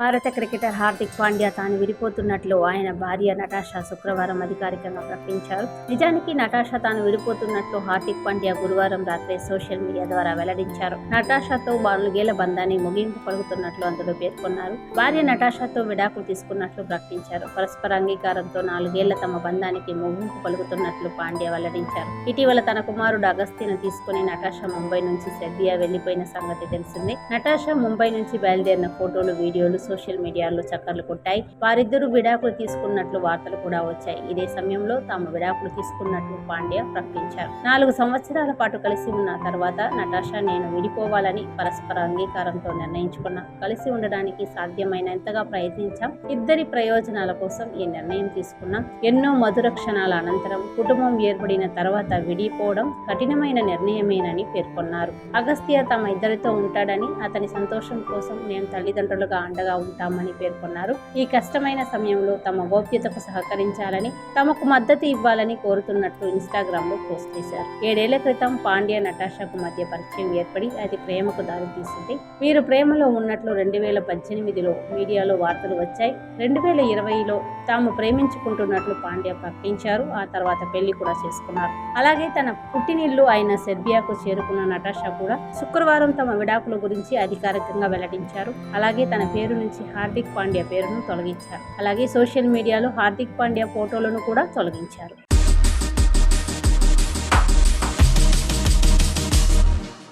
భారత క్రికెటర్ హార్దిక్ పాండ్యా తాను విడిపోతున్నట్లు ఆయన భార్య నటాషా శుక్రవారం అధికారికంగా ప్రకటించారు. నిజానికి నటాషా తాను విడిపోతున్నట్లు హార్దిక్ పాండ్యా గురువారం రాత్రి సోషల్ మీడియా ద్వారా వెల్లడించారు. నటాషాతో నాలుగేళ్ళ బంధాన్ని ముగింపు పలుకుతున్నట్లు అందులో పేర్కొన్నారు. భార్య నటాషాతో విడాకులు తీసుకున్నట్లు ప్రకటించారు. పరస్పర అంగీకారంతో నాలుగేళ్ళ తమ బంధానికి ముగింపు పలుకుతున్నట్లు పాండ్యా వెల్లడించారు. ఇటీవల తన కుమారుడు అగస్త్యను తీసుకుని నటాషా ముంబై నుంచి సెర్బియా వెళ్ళిపోయిన సంగతి తెలిసిందే. నటాషా ముంబై నుంచి బయలుదేరిన ఫోటోలు వీడియోలు సోషల్ మీడియాలో చక్కర్లు కొట్టాయి. వారిద్దరూ విడాకులు తీసుకున్నట్లు వార్తలు కూడా వచ్చాయి. ఇదే సమయంలో తాము విడాకులు తీసుకున్నట్లు పాండ్యా ప్రకటించారు. నాలుగు సంవత్సరాల పాటు కలిసి ఉన్న తర్వాత నటాషా నేను విడిపోవాలని పరస్పర అంగీకారంతో నిర్ణయించుకున్నాం. కలిసి ఉండడానికి సాధ్యమైనంతగా ప్రయత్నించాం. ఇద్దరి ప్రయోజనాల కోసం ఈ నిర్ణయం తీసుకున్నాం. ఎన్నో మధుర క్షణాల అనంతరం కుటుంబం ఏర్పడిన తర్వాత విడిపోవడం కఠినమైన నిర్ణయమేనని పేర్కొన్నారు. అగస్త్య తమ ఇద్దరితో ఉంటాడని అతని సంతోషం కోసం మేము తల్లిదండ్రులుగా అండగా ఉంటామని పేర్కొన్నారు. ఈ కష్టమైన సమయంలో తమ గోప్యతకు సహకరించాలని తమకు మద్దతు ఇవ్వాలని కోరుతున్నట్లు ఇన్స్టాగ్రామ్లో పోస్ట్ చేశారు. ఏడేళ్ళ క్రితం పాండ్య నటాషాకు మధ్య పరిచయం ఏర్పడి అది ప్రేమకు దారితీసింది వీరు ప్రేమలో ఉన్నట్లు రెండు వేల పద్దెనిమిదిలో మీడియాలో వార్తలు వచ్చాయి. రెండు వేల ఇరవైలో తాము ప్రేమించుకుంటున్నట్లు పాండ్య ప్రకటించారు. ఆ తర్వాత పెళ్ళి కూడా చేసుకున్నారు. అలాగే తన పుట్టినిల్లు అయిన సెర్బియాకు చేరుకున్న నటాషా కూడా శుక్రవారం తమ విడాకుల గురించి అధికారికంగా వెల్లడించారు. అలాగే తన పేరు నుంచి హార్దిక్ పాండ్యా పేరును తొలగించారు. అలాగే సోషల్ మీడియాలో హార్దిక్ పాండ్యా ఫోటోలను కూడా తొలగించారు.